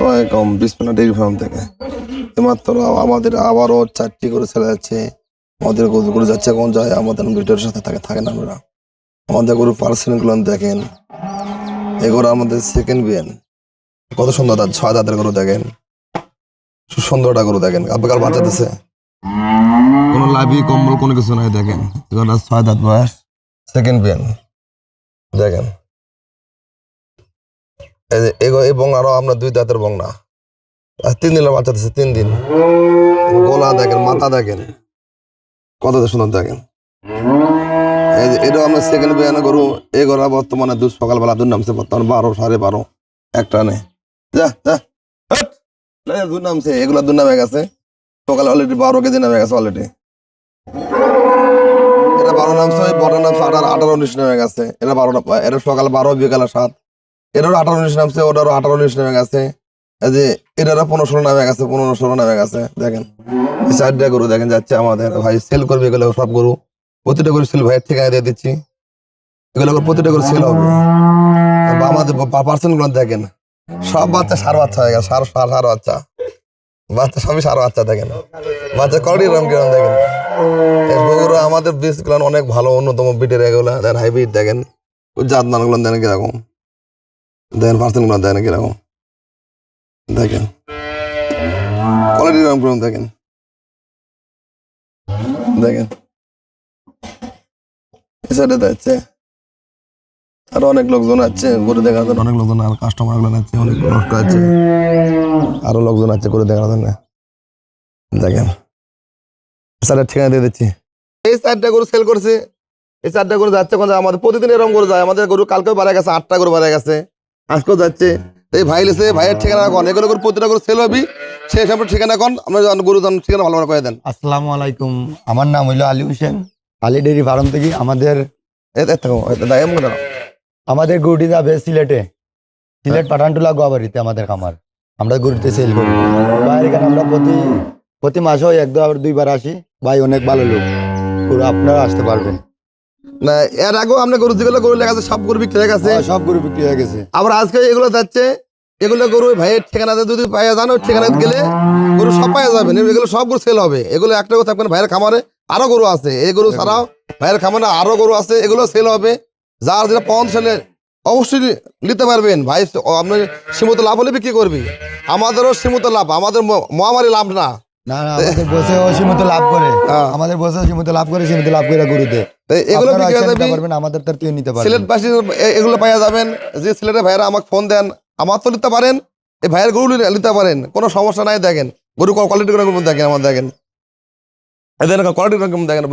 আসসালামাইকুম বিসমিল্লা dairy farm থেকে এইমাত্র আমাদের আবারও চারটি করে ছেলে যাচ্ছে। আমাদের গরু গরু যাচ্ছে কোন যায় আমাদের ভিডিওর সাথে থাকে থাকেন আমরা। আমাদের গরু পার্সেন্টগুলো দেখেন। এগুলো আমাদের সেকেন্ড বিয়ান। কত সুন্দর দাঁত, ছয় দাঁতের গরু দেখেন। সুন্দরটা গরু দেখেন। আবেকার বাচ্চা দিছে। কোনো লাভি কম্বল, কোনো কিছু নাই দেখেন। এগুলো ছয় দাঁত বয়স সেকেন্ড বিয়ান। দেখেন। এই বংনারও আমরা দুই দাঁতের আর তিন দিনের বাচ্চা দিচ্ছে তিন দিন। গোলা দেখেন, মাথা দেখেন। কত সুন্দর দেখেন। যে আমরা সেকেন্ড বিয়ানে গরু, এই গরু বর্তমানে দু সকালবেলা দুধ নামছে, বর্তমানে বারো, সাড়ে বারো, একটা নেই দুধ নামছে, এগুলা দুধ নামে গেছে। সকালে অলরেডি বারো কেজি নামে গেছে অলরেডি এটা বারো নামছে, ওই বড় নামছে আঠারো আঠারো উনিশ নামে গেছে। এটা বারো এটা সকাল বারো, বিকালে সাত। এটারও আঠারো উনিশ নামছে, ওটারও আঠারো উনিশ নামে গেছে। যে, এটারও পনেরো ষোলো নামে গেছে, পনেরো ষোলো নামে গেছে, দেখেন। চারটা গরু দেখেন, যাচ্ছে আমাদের ভাই সেল করবে এগুলো সব গরু। প্রতিটা গরু সেল ভাইয়ের ঠিকানা দিয়ে দিচ্ছি। এগুলো প্রতিটা গরু সেল হবে। আমাদের পার্সেন্টগুলো দেখেন, সব বাচ্চা সার বাচ্চা হয়ে গেছে, সার সার সার বাচ্চা। বাচ্চা সবই সার বাচ্চা দেখেন। বাচ্চা কড়ি রম কিরম দেখেন। আমাদের বীজগুলো অনেক ভালো, অন্যতম বিটের এগুলো হাইব্রিড দেখেন। জাত মানগুলো দেন কীরকম। দেখেন পার্সেন্টগুলো দেখেন কীরকম দেখেন। কোয়ালিটি রকম করুন, দেখেন। দেখেন। এই সাইডে যাচ্ছে আর অনেক লোকজন আছে, ঘুরে দেখার জন্য অনেক লোকজন আর কাস্টমারগুলো আছে, অনেক লোক আছে। আরও লোকজন আছে, ঘুরে দেখার জন্য দেখেন। স্যারের ঠিকানা দিয়ে দিচ্ছি। এই চারটা গরু সেল করছে। এই চারটা গরু যাচ্ছে কোন আমাদের প্রতিদিন এরকম গরু যায়। আমাদের গরু কালকেও বাড়া গেছে, আটটা গরু বাড়া গেছে। আজকেও যাচ্ছে। এই ভাই লেছে ভাইয়ের ঠিকানা কোন এগুলো করে প্রতিটা করে সেল হবি। সেই ঠিকানা কোন আমরা গরু ঠিকানা ভালো করে দেন। আসসালামু আলাইকুম, আমার নাম হইল আলী হোসেন, আলী ডেরি ফার্ম থেকে আমাদের। আমাদের গরুটি যাবে সিলেটে। সিলেট পাঠানটুলা গোয়াবাড়িতে আমাদের খামার। আমরা গরুতে সেল করি। ভাই, এখানে আমরা প্রতি প্রতি মাসে এক দুবার দুইবার আসি। ভাই অনেক ভালো লোক। আপনারা আসতে পারবেন। এর আগেও আমরা গরু যেগুলো গরু লেখা আছে সব গরু বিক্রি হয়ে গেছে। সব গরু বিক্রি হয়ে গেছে। আবার আজকে এগুলো যাচ্ছে এগুলো গরু ভাইয়ের ঠিকানাতে যদি ঠিকানাতে গেলে গরু সব এগুলো সব গরু সেল হবে। এগুলো একটা কথা ভাইয়ের খামারে আরও গরু আছে। এই গরু ছাড়াও ভাইয়ের খামারে আরও গরু আছে এগুলো সেল হবে। যার যেটা অবশ্যই নিতে পারবেন। ভাই আপনি সীমিত লাভ হলে বিক্রি করবি। আমাদেরও সীমিত লাভ আমাদের মহামারী লাভ না। না না আমাদের বসে সীমিত লাভ করে। হ্যাঁ। আমাদের বসে সীমিত লাভ করে সীমিত লাভ করে গরুতে। এগুলো আপনারা বিক্রি এসে নিতে যাবি পারবেন আমাদের তার থেকে নিতে পারবেন বাসী এগুলো পাইয়া যাবেন যে সিলেটের ভাইয়েরা আমাকে ফোন দেন আমার তো নিতে পারেন এই ভাইয়ের গরু নিতে- পারেন কোনো সমস্যা নাই দেখেন। গরু কোয়ালিটি রকম দেখেন আমার দেখেন। এদের কোয়ালিটি রকম দেখেন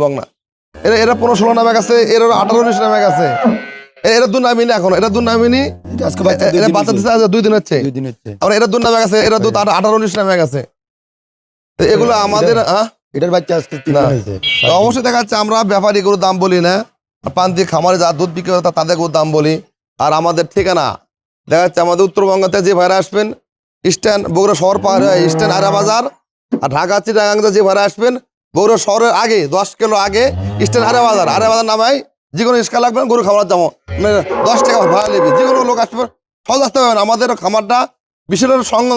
এরা এরা পনেরো ষোলো নামে গেছে এরা আঠারো উনিশ নামে গেছে। এরা দু নামিনি এখন এরা দু নামিনি এরা বাচ্চা। দিচ্ছে দুই দিন হচ্ছে। দুই দিন হচ্ছে। আবার এরা দু নামে গেছে এরা দু আঠারো উনিশ নামে গেছে। এগুলো আমাদের হ্যাঁ? এটার বাচ্চা আজকে তো অবশ্যই দেখা যাচ্ছে আমরা ব্যাপারী গরুর দাম বলি না? প্রান্তিক খামারে যা দুধ বিক্রি করে তাদের গরুর দাম বলি। আর আমাদের ঠিকানা দেখা যাচ্ছে আমাদের উত্তরবঙ্গতে যে ভাইরা আসবেন স্ট্যান্ড বগুড়া শহর পার হয়ে স্ট্যান্ড আরা বাজার আর ঢাকা চিটাগাংতে যে ভাইরা আসবেন বগুড়া শহরের আগে দশ কিলো আগে স্ট্যান্ড আরা বাজার। আরা বাজার নামাই যে কোনো রিক্সা লাগবেন গরু খাবার যাব। মানে দশ টাকা ভাড়া নেবে যে কোনো লোক আসবে সহজ আসতে পারবেন আমাদের খামারটা বিশেষ সঙ্গ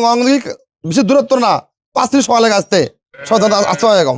বিশেষ দূরত্ব না। পাঁচ ত্রিশ সকালে আসতে। সব আসতে হয় এরকম।